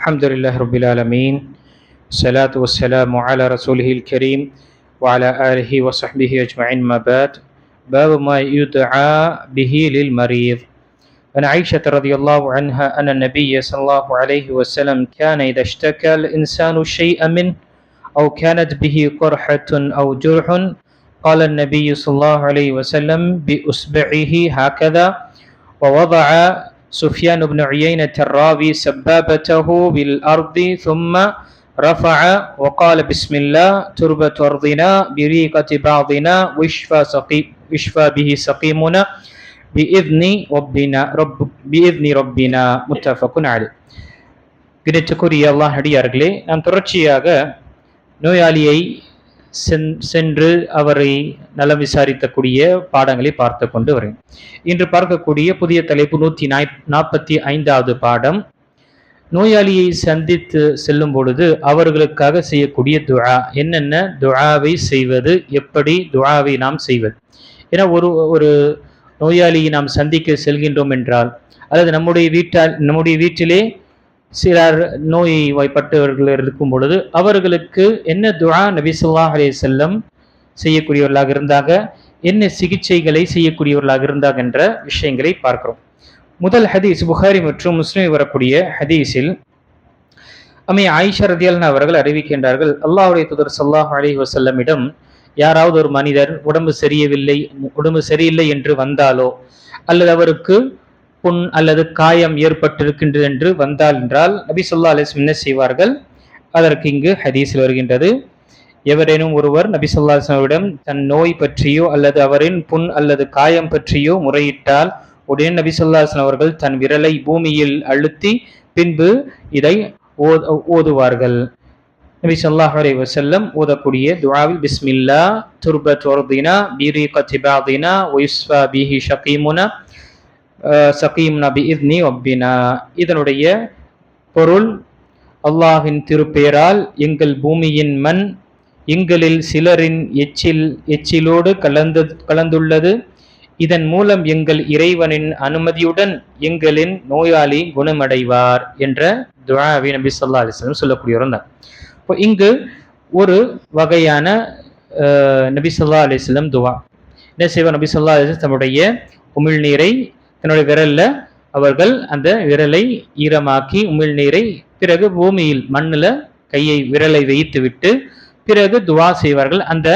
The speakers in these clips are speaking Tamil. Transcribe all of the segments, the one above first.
الحمد لله رب العالمين الصلاة والسلام على رسوله الكريم وعلى آله وصحبه أجمعين. ما بعد باب ما يدعى به للمريض. عن عائشة رضي الله عنها أن النبي صلى الله عليه وسلم كان إذا اشتكى الإنسان شيئا منه أو كانت به قرحة أو جرح قال النبي صلى الله عليه وسلم بإصبعه هكذا ووضع سفيان بن عيينة الراوي سبابته بالأرض ثم رفع وقال بسم الله تربة أرضنا بريقة بعضنا واشفى سقي واشفى به سقيمنا بإذن ربنا رب بإذن ربنا متفق عليه கிடைத்துக்குரிய அல்லாஹ் அடியார்களே நாம் தொடர்ச்சியாக நோயாளியை சென் சென்று அவரை நலம் விசாரிக்கக்கூடிய பாடங்களை பார்த்து கொண்டு வரேன். இன்று பார்க்கக்கூடிய புதிய தலைப்பு நூற்றி நாய் நாற்பத்தி ஐந்தாவது பாடம். நோயாளியை சந்தித்து செல்லும் பொழுது அவர்களுக்காக செய்யக்கூடிய துழா என்னென்ன துழாவை செய்வது எப்படி துழாவை நாம் செய்வது? ஏன்னா ஒரு ஒரு நோயாளியை நாம் சந்திக்க செல்கின்றோம் என்றால் அல்லது நம்முடைய வீட்டால் நம்முடைய வீட்டிலே சிலர் நோய் வாய்ப்பட்டவர்கள் இருக்கும் பொழுது அவர்களுக்கு என்ன துரா நபி சொல்லா அலே செல்லம் செய்யக்கூடியவர்களாக இருந்தாங்க என்ன சிகிச்சைகளை செய்யக்கூடியவர்களாக இருந்தாங்க என்ற விஷயங்களை பார்க்கிறோம். முதல் ஹதீஸ் புகாரி மற்றும் முஸ்லிம் வரக்கூடிய ஹதீஸில் அம்மை ஆயிஷா ரதியாலன் அவர்கள் அறிவிக்கின்றார்கள் அல்லாஹுடைய தூதர் ஸல்லல்லாஹு அலி வசல்லமிடம் யாராவது ஒரு மனிதர் உடம்பு சரியவில்லை உடம்பு சரியில்லை என்று வந்தாலோ அல்லது அவருக்கு புண் அல்லது காயம் ஏற்பட்டிருக்கின்றது என்று வந்தால் என்றால் நபி சொல்லா அலிஸ்லம் என்ன செய்வார்கள்? அதற்கு இங்கு ஹதீஸில் வருகின்றது. எவரேனும் ஒருவர் நபி சொல்லா அலிஸ்லமிடம் தன் நோய் பற்றியோ அல்லது அவரின் புண் அல்லது காயம் பற்றியோ முறையிட்டால் உடனே நபி சொல்லா அலிஸ்லாம் அவர்கள் தன் விரலை பூமியில் அழுத்தி பின்பு இதை ஓதுவார்கள். நபி சொல்லாஹ் அலை வசல்லம் ஓதக்கூடிய துவாவில் பிஸ்மில்லா துர்பத் ஒர்தினா பீரி கத்திபாதினா ஒய்ஸ்வா பிஹி ஷகீமுனா சகீம் நபி இத்னி ஒப்பினா இதனுடைய பொருள் அல்லாஹின் திருப்பெயரால் எங்கள் பூமியின் மண் எங்களில் சிலரின் எச்சில் எச்சிலோடு கலந்து கலந்துள்ளது. இதன் மூலம் எங்கள் இறைவனின் அனுமதியுடன் எங்களின் நோயாளி குணமடைவார் என்ற துவாவி நபி சொல்லா அலிஸ்லம் சொல்லக்கூடியவர் தான். இப்போ இங்கு ஒரு வகையான நபி சொல்லா அலிஸ்லம் துவா. என்ன செய்வார்? நபி சொல்லா அலிஸ்லம் தன்னுடைய உமிழ்நீரை தன்னுடைய விரல்ல அவர்கள் அந்த விரலை ஈரமாக்கி உமிழ்நீரை பிறகு பூமியில் மண்ணில் கையை விரலை வைத்து விட்டு பிறகு துவா செய்வார்கள். அந்த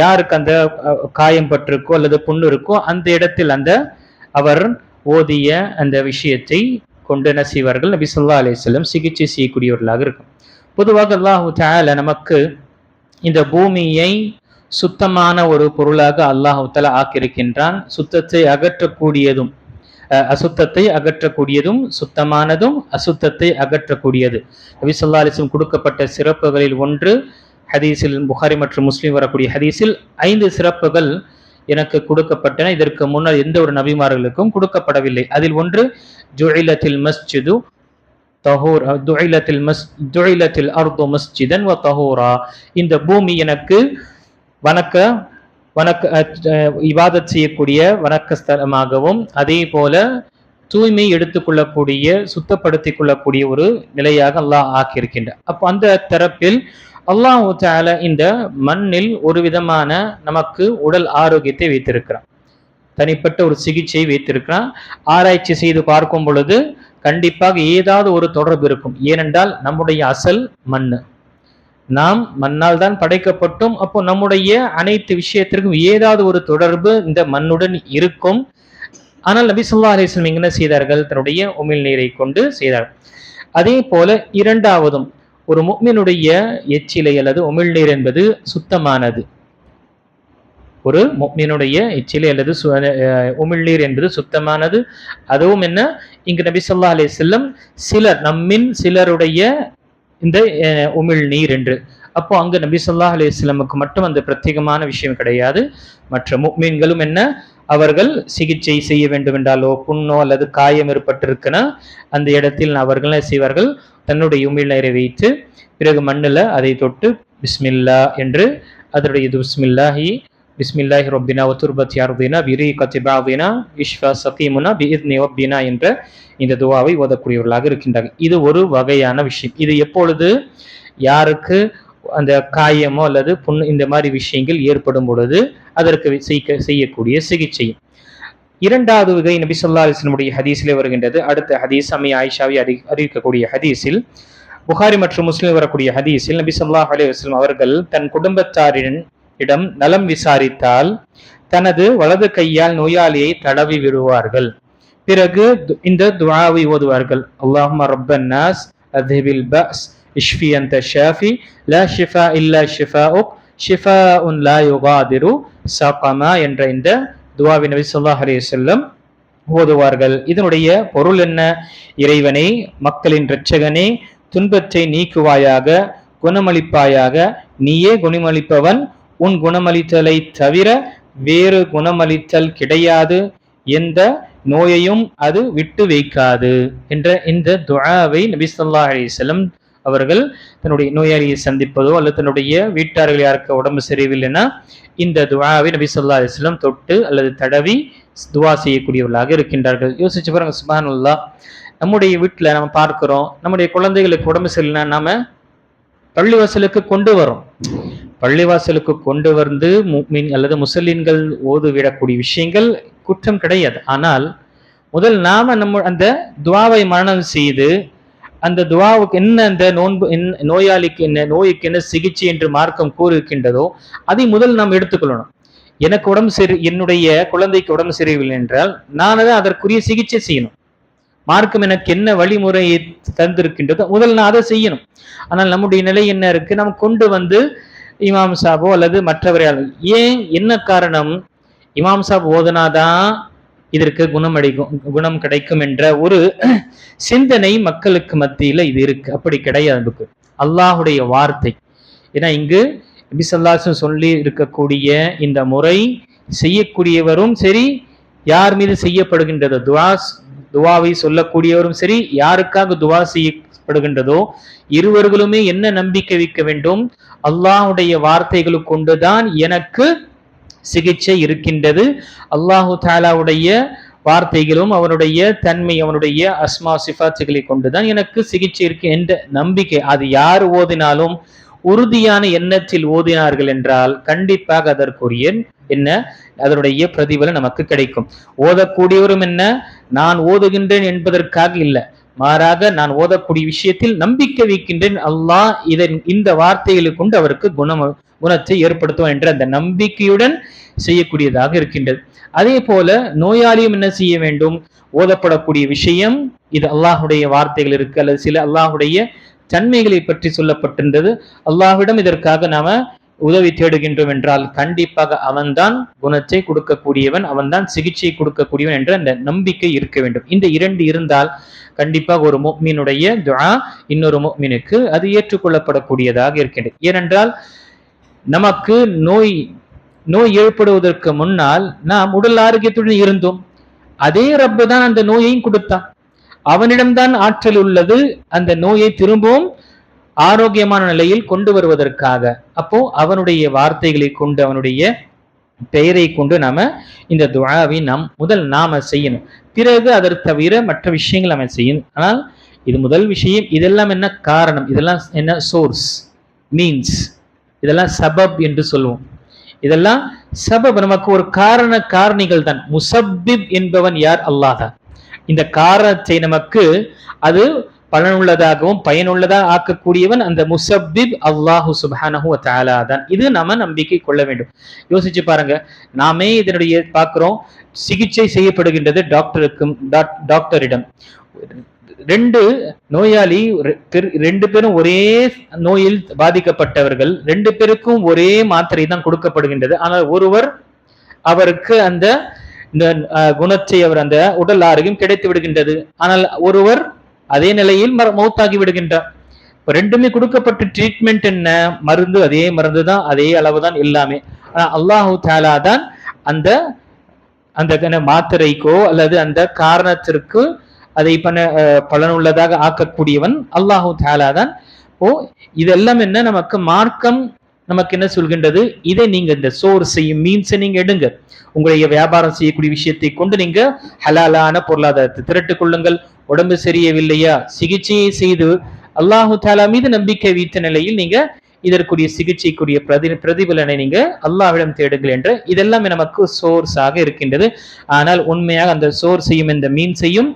யாருக்கு அந்த காயம் பட்டிருக்கோ அல்லது புண்ணு இருக்கோ அந்த இடத்தில் அந்த அவர் ஓதிய அந்த விஷயத்தை கொண்டு என்ன செய்வார்கள்? நபி சொல்லா அலிஸ்லம் சிகிச்சை செய்யக்கூடியவர்களாக இருக்கும். பொதுவாக அல்லாஹு தால நமக்கு இந்த பூமியை சுத்தமான ஒரு பொருளாக அல்லாஹு தால ஆக்கியிருக்கின்றான். சுத்தத்தை அகற்றக்கூடியதும் அசுத்தத்தை அகற்றக்கூடியதும் சுத்தமானதும் அசுத்தத்தை அகற்றக்கூடியது. நபி அலிஸ்லம் கொடுக்கப்பட்ட சிறப்புகளில் ஒன்று ஹதீஸில் புகாரி மற்றும் முஸ்லீம் வரக்கூடிய ஹதீஸில் ஐந்து சிறப்புகள் எனக்கு கொடுக்கப்பட்டன. இதற்கு முன்னர் எந்த ஒரு நபிமார்களுக்கும் கொடுக்கப்படவில்லை. அதில் ஒன்று ஜுஇலத்தில் மஸ்ஜிது தஹூர் துஇலத்தில் மஸ் துஇலத்தில் அர்து மஸ்ஜிதன் வ தஹூரா. இந்த பூமி எனக்கு வணக்க வணக்க இவாதத் செய்யக்கூடிய வணக்க ஸ்தலமாகவும் அதே போல தூய்மை எடுத்துக்கொள்ளக்கூடிய சுத்தப்படுத்திக் கொள்ளக்கூடிய ஒரு நிலையாக அல்லாஹ் ஆக்கியிருக்கின்றார். அப்போ அந்த தரப்பில் அல்லாஹ் தால இந்த மண்ணில் ஒரு விதமான நமக்கு உடல் ஆரோக்கியத்தை வைத்திருக்கிறான். தனிப்பட்ட ஒரு சிகிச்சை வைத்திருக்கிறான். ஆராய்ச்சி செய்து பார்க்கும் பொழுது கண்டிப்பாக ஏதாவது ஒரு தொடர்பு இருக்கும். ஏனென்றால் நம்முடைய அசல் மண்ணு. நாம் மண்ணால் தான் படைக்கப்பட்டோம். அப்போ நம்முடைய அனைத்து விஷயத்திற்கும் ஏதாவது ஒரு தொடர்பு இந்த மண்ணுடன் இருக்கும். ஆனால் நபி சொல்லா அலிஸ்லம் என்ன செய்தார்கள்? தன்னுடைய உமிழ் நீரை கொண்டு செய்தார்கள் அதே போல இரண்டாவதும் ஒரு முக்மினுடைய எச்சிலை அல்லது உமிழ்நீர் என்பது சுத்தமானது. ஒரு முக்மினுடைய எச்சிலை அல்லது உமிழ்நீர் என்பது சுத்தமானது. அதுவும் என்ன? இங்கு நபி சொல்லா அலி செல்லம் சிலர் நம்மின் சிலருடைய இந்த உமிழ் நீர் என்று. அப்போ அங்கு நபி சொல்லா அலி இஸ்லாமுக்கு மட்டும் அந்த பிரத்யேகமான விஷயம் கிடையாது. மற்ற மீன்களும் என்ன? அவர்கள் சிகிச்சை செய்ய வேண்டும் என்றாலோ புண்ணோ அல்லது காயம் ஏற்பட்டிருக்குன்னா அந்த இடத்தில் அவர்கள் செய்வார்கள்? தன்னுடைய உமிழ் நீரை வைத்து பிறகு மண்ணில் அதை தொட்டு பிஸ்மில்லா என்று அதனுடைய இது பிஸ்மில்லாஹி ரொப்பினா ரப்பினா ஒத்துர்பத் விரி பிரி கத்திபாதினா இஷ்ஃபா சகீமுனா பிஇத்னி ஒப்பினா என்ற இந்த துவாவை ஓதக்கூடியவர்களாக இருக்கின்றார்கள் இது ஒரு வகையான விஷயம். இது எப்பொழுது யாருக்கு அந்த காயமோ அல்லது புண்ணு இந்த மாதிரி விஷயங்கள் ஏற்படும் பொழுது அதற்கு செய்யக்கூடிய சிகிச்சை. இரண்டாவது வகை நபி சொல்லா அலிஸ்லமுடைய ஹதீஸிலே வருகின்றது. அடுத்த ஹதீஸ் அம்மி ஆயிஷாவை அறி அறிவிக்கக்கூடிய ஹதீஸில் புகாரி மற்றும் முஸ்லீம் வரக்கூடிய ஹதீஸில் நபி சொல்லாஹ் அலி வஸ்லம் அவர்கள் தன் குடும்பத்தாரின் இடம் நலம் விசாரித்தால் தனது வலது கையால் நோயாளியை தடவி விடுவார்கள். பிறகு து- இந்த துவாவை ஓதுவார்கள். அல்லாஹும்ம ரப்பன் நாஸ் அதிபில் பஸ் இஷ்ஃபி அந்த ஷாஃபி லா ஷிஃபா இல்லா ஷிஃபாஉக் ஷிஃபாஉன் லா யுகாதிரு சகமா என்ற இந்த துஆவை நபி ஸல்லல்லாஹு அலைஹி ஓதுவார்கள். இதனுடைய பொருள் என்ன? இறைவனை மக்களின் இரட்சகனே துன்பத்தை நீக்குவாயாக குணமளிப்பாயாக நீயே குணமளிப்பவன் உன் குணமளித்தலை தவிர வேறு குணமளித்தல் கிடையாது. எந்த நோயையும் அது விட்டு வைக்காது என்ற இந்த துஆவை நபி ஸல்லல்லாஹு அவர்கள் தன்னுடைய நோயாளியை சந்திப்பதோ அல்லது தன்னுடைய வீட்டார்கள் யாருக்கு உடம்பு சரியில்லைன்னா இந்த துவாவை நபி சொல்லா அலைஹி தொட்டு அல்லது தடவி துவா செய்யக்கூடியவர்களாக இருக்கின்றார்கள். யோசிச்சு பாருங்க சுபானுல்லா நம்முடைய வீட்டில் நம்ம பார்க்கிறோம் நம்முடைய குழந்தைகளுக்கு உடம்பு சரியில்லைன்னா நாம பள்ளிவாசலுக்கு கொண்டு வரோம். பள்ளிவாசலுக்கு கொண்டு வந்து முஃமின் அல்லது முசலின்கள் ஓதுவிடக்கூடிய விஷயங்கள் குற்றம் கிடையாது. ஆனால் முதல் நாம நம்ம அந்த துவாவை மரணம் செய்து அந்த துவாவுக்கு என்ன அந்த நோன்பு என்ன- நோயாளிக்கு என்ன நோய்க்கு என்ன சிகிச்சை என்று மார்க்கம் கூறியிருக்கின்றதோ அதை முதல் நாம் எடுத்துக்கொள்ளணும். எனக்கு உடம்பு சரி என்னுடைய குழந்தைக்கு உடம்பு சரியில்லை என்றால் நான் அதற்குரிய சிகிச்சை செய்யணும். மார்க்கம் எனக்கு என்ன வழிமுறையை தந்திருக்கின்றதோ முதல் நான் அதை செய்யணும். ஆனால் நம்முடைய நிலை என்ன இருக்கு? நம்ம கொண்டு வந்து இமாம் சாபோ அல்லது மற்றவரையால் ஏன் என்ன காரணம்? இமாம் சாப் ஓதனாதான் இதற்கு குணம் அடைக்கும் குணம் கிடைக்கும் என்ற ஒரு சிந்தனை மக்களுக்கு மத்தியில இது இருக்கு. அப்படி கிடையாது அல்லாஹுடைய வார்த்தை. ஏன்னா இங்கு நபிசல்லாசும் சொல்லி இருக்கக்கூடிய இந்த முறை செய்யக்கூடியவரும் சரி யார் மீது செய்யப்படுகின்றது துவா துவாவை சொல்லக்கூடியவரும் சரி யாருக்காக துவா செய்ய செய்யப்படுகின்றதோ இருவர்களுமே என்ன நம்பிக்கை வைக்க வேண்டும்? அல்லாஹுடைய வார்த்தைகளை கொண்டுதான் எனக்கு சிகிச்சை இருக்கின்றது. அல்லாஹு தாலாவுடைய வார்த்தைகளும் அவனுடைய தன்மை அவனுடைய அஸ்மா சிஃபாத்துகளை கொண்டுதான் எனக்கு சிகிச்சை இருக்கு என்ற நம்பிக்கை. அது யார் ஓதினாலும் உறுதியான எண்ணத்தில் ஓதினார்கள் என்றால் கண்டிப்பாக அதற்குரிய என்ன? அதனுடைய பிரதிபலன் நமக்கு கிடைக்கும். ஓதக்கூடியவரும் என்ன? நான் ஓதுகின்றேன் என்பதற்காக இல்லை. மாறாக நான் ஓதக்கூடிய விஷயத்தில் நம்பிக்கை வைக்கின்றேன். அல்லாஹ் இதன் இந்த வார்த்தைகளை கொண்டு அவருக்கு குணம் குணத்தை ஏற்படுத்துவான் என்ற அந்த நம்பிக்கையுடன் செய்யக்கூடியதாக இருக்கின்றது. அதே போல நோயாளியும் என்ன செய்ய வேண்டும்? ஓதப்படக்கூடிய விஷயம் இது அல்லாஹுடைய வார்த்தைகள் இருக்கு. அல்லது சில அல்லாஹுடைய தன்மைகளை பற்றி சொல்லப்பட்டிருந்தது. அல்லாஹ்விடம் இதற்காக நாம உதவி தேடுகின்றோம் என்றால் கண்டிப்பாக அவன்தான் குணத்தை கொடுக்கக்கூடியவன் அவன்தான் சிகிச்சை கொடுக்கக்கூடியவன் என்ற அந்த நம்பிக்கை இருக்க வேண்டும். இந்த இரண்டு இருந்தால் கண்டிப்பாக ஒரு மீனுடைய துவா இன்னொரு மீனுக்கு அது ஏற்றுக்கொள்ளப்படக்கூடியதாக இருக்கின்றது. ஏனென்றால் நமக்கு நோய் நோய் ஏற்படுவதற்கு முன்னால் நாம் உடல் ஆரோக்கியத்துடன் இருந்தோம். அதே ரப்பு தான் அந்த நோயையும் கொடுத்தான். அவனிடம்தான் ஆற்றல் உள்ளது. அந்த நோயை திரும்பவும் ஆரோக்கியமான நிலையில் கொண்டு வருவதற்காக. அப்போ அவனுடைய வார்த்தைகளை கொண்டு அவனுடைய பெயரை கொண்டு நாம இந்த துழாவை நாம் முதல் நாம செய்யணும். பிறகு அதை தவிர மற்ற விஷயங்கள் நாம செய்யணும். ஆனால் இது முதல் விஷயம். இதெல்லாம் என்ன காரணம்? இதெல்லாம் என்ன சோர்ஸ் மீன்ஸ் இதெல்லாம் சபப் என்று சொல்லுவோம். இதெல்லாம் சபப் நமக்கு ஒரு காரண காரணிகள் தான். முசப்பிப் என்பவன் யார்? அல்லாஹ் இந்த காரணத்தை நமக்கு அது பலனுள்ளதாகவும் பயனுள்ளதாக ஆக்கக்கூடியவன் அந்த முசப்பிப் அல்லாஹு சுபானஹு தாலா தான். இது நாம நம்பிக்கை கொள்ள வேண்டும். யோசிச்சு பாருங்க. நாமே இதனுடைய பார்க்கிறோம். சிகிச்சை செய்யப்படுகின்றது டாக்டருக்கும் டாக்- டாக்டரிடம். ரெண்டு நோயாளி பெரு- ரெண்டு பேரும் ஒரே நோயில் பாதிக்கப்பட்டவர்கள். ரெண்டு பேருக்கும் ஒரே மாத்திரை தான் கொடுக்கப்படுகின்றது. ஆனால் ஒருவர் அவருக்கு அந்த குணத்தை அவர் அந்த உடல் ஆரோக்கியம் கிடைத்து விடுகின்றது. ஆனால் ஒருவர் அதே நிலையில் மௌத்தாகி விடுகின்றார். இப்போ ரெண்டுமே கொடுக்கப்பட்ட ட்ரீட்மெண்ட் என்ன? மருந்து அதே மருந்து தான் அதே அளவு தான் எல்லாமே. ஆனால் அல்லாஹு தாலா தான் அந்த அந்த கன மாத்திரைக்கோ அல்லது அந்த காரணத்திற்கு அதை பண்ண பலனுள்ளதாக ஆக்கக்கூடியவன் அல்லாஹு தாலா தான். ஓ இதெல்லாம் என்ன? நமக்கு மார்க்கம் நமக்கு என்ன சொல்கின்றது? இதை நீங்க இந்த சோர்ஸையும் மீன்ஸை நீங்க எடுங்க. உங்களுடைய வியாபாரம் செய்யக்கூடிய விஷயத்தை கொண்டு நீங்க ஹலாலான பொருளாதாரத்தை திரட்டுக் கொள்ளுங்கள். உடம்பு சரியவில்லையா? சிகிச்சையை செய்து அல்லாஹு தாலா மீது நம்பிக்கை வைத்த நிலையில் நீங்க இதற்குரிய சிகிச்சைக்குரிய பிரதி பிரதிபலனை நீங்க அல்லாஹ்விடம் தேடுங்கள் என்று இதெல்லாமே நமக்கு சோர்ஸாக இருக்கின்றது. ஆனால் உண்மையாக அந்த சோர்ஸையும் இந்த மீன்ஸையும்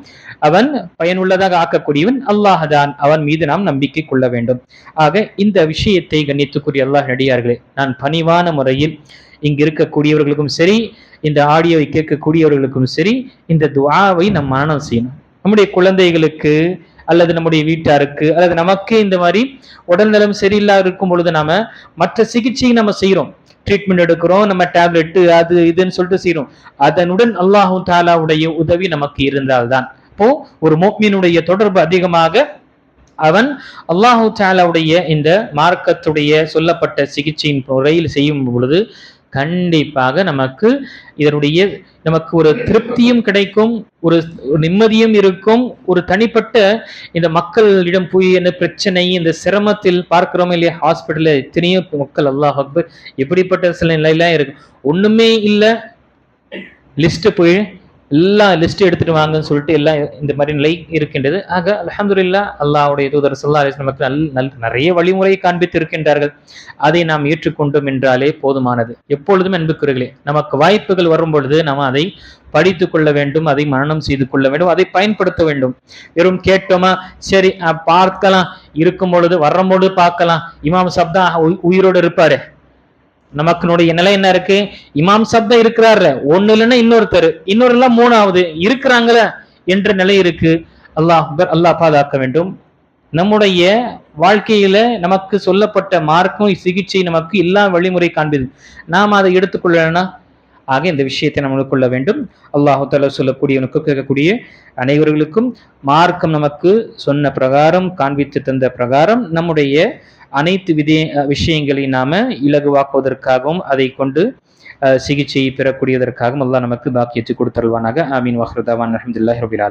அவன் பயனுள்ளதாக ஆக்கக்கூடியவன் அல்லாஹ் தான். அவன் மீது நாம் நம்பிக்கை கொள்ள வேண்டும். ஆக இந்த விஷயத்தை கண்ணித்துக்குரிய அல்லாஹ் நடிகார்களே நான் பணிவான முறையில் இங்கு இருக்கக்கூடியவர்களுக்கும் சரி இந்த ஆடியோவை கேட்கக்கூடியவர்களுக்கும் சரி இந்த துவாவை நம் மரணம் செய்யணும். நம்முடைய குழந்தைகளுக்கு அல்லது நம்முடைய வீட்டாருக்கு அல்லது நமக்கு இந்த மாதிரி உடல்நலம் சரியில்லாத இருக்கும் பொழுது நாம மற்ற சிகிச்சையை நம்ம செய்யறோம் ட்ரீட்மெண்ட் எடுக்கிறோம் நம்ம டேப்லெட்டு அது இதுன்னு சொல்லிட்டு செய்யறோம் அதனுடன் அல்லாஹூ தாலாவுடைய உதவி நமக்கு இருந்தால்தான். அப்போ ஒரு மோக்மீனுடைய தொடர்பு அதிகமாக அவன் அல்லாஹு தாலாவுடைய இந்த மார்க்கத்துடைய சொல்லப்பட்ட சிகிச்சையின் முறையில் செய்யும் பொழுது கண்டிப்பாக நமக்கு இதனுடைய நமக்கு ஒரு திருப்தியும் கிடைக்கும் ஒரு நிம்மதியும் இருக்கும் ஒரு தனிப்பட்ட இந்த மக்களிடம் போய் என்ன பிரச்சனை இந்த சிரமத்தில் பார்க்கிறோம் இல்லையா ஹாஸ்பிட்டலில் எத்தனையோ மக்கள் அல்லாஹ் அக்பர் எப்படிப்பட்ட சில நிலையெல்லாம் இருக்கும் ஒன்றுமே இல்லை லிஸ்ட்டு போய் எல்லாம் லிஸ்ட் எடுத்துட்டு வாங்கன்னு சொல்லிட்டு எல்லாம் இந்த மாதிரி நிலை இருக்கின்றது. ஆக அலமதுல்லா அல்லாவுடைய தூதர் ஸல்லல்லாஹு அலிஸ் நமக்கு நல் நல் நிறைய வழிமுறையை காண்பித்து இருக்கின்றார்கள் அதை நாம் ஏற்றுக்கொண்டோம் என்றாலே போதுமானது. எப்பொழுதும் அன்புக்குறர்களே நமக்கு வாய்ப்புகள் வரும் பொழுது நாம் அதை படித்து கொள்ள வேண்டும் அதை மரணம் செய்து கொள்ள வேண்டும் அதை பயன்படுத்த வேண்டும். வெறும் கேட்டோமா சரி பார்க்கலாம். இருக்கும் பொழுது வரும் பொழுது பார்க்கலாம். இமாம் சப்தா உயிரோடு இருப்பாரு. நமக்குனுடைய நிலை என்ன இருக்கு? இமாம் சப்தா இருக்கிறாரு ஒண்ணு இல்லைன்னா இன்னொருத்தர். இன்னொரு எல்லாம் மூணாவது. இருக்கிறாங்களே என்ற நிலை இருக்கு. அல்லாஹ் அல்லாஹ் பாதுகாக்க வேண்டும். நம்முடைய வாழ்க்கையில நமக்கு சொல்லப்பட்ட மார்க்கும் சிகிச்சை நமக்கு எல்லா வழிமுறை காண்பிது. நாம் அதை எடுத்துக்கொள்ளலன்னா ஆக இந்த விஷயத்தை நம்ம கொள்ள வேண்டும். அல்லாஹு தாலா சொல்லக்கூடியவனுக்கு கேட்கக்கூடிய அனைவர்களுக்கும் மார்க்கம் நமக்கு சொன்ன பிரகாரம் காண்பித்து தந்த பிரகாரம் நம்முடைய அனைத்து விதி விஷயங்களை நாம இலகுவாக்குவதற்காகவும் அதை கொண்டு சிகிச்சையை பெறக்கூடியதற்காகவும் அல்லாஹ் நமக்கு பாக்கியத்தை கொடுத்தருவானாக ஆமீன். வஹ்ரதாவான். அஹமதுல்லாஹ் ரபில்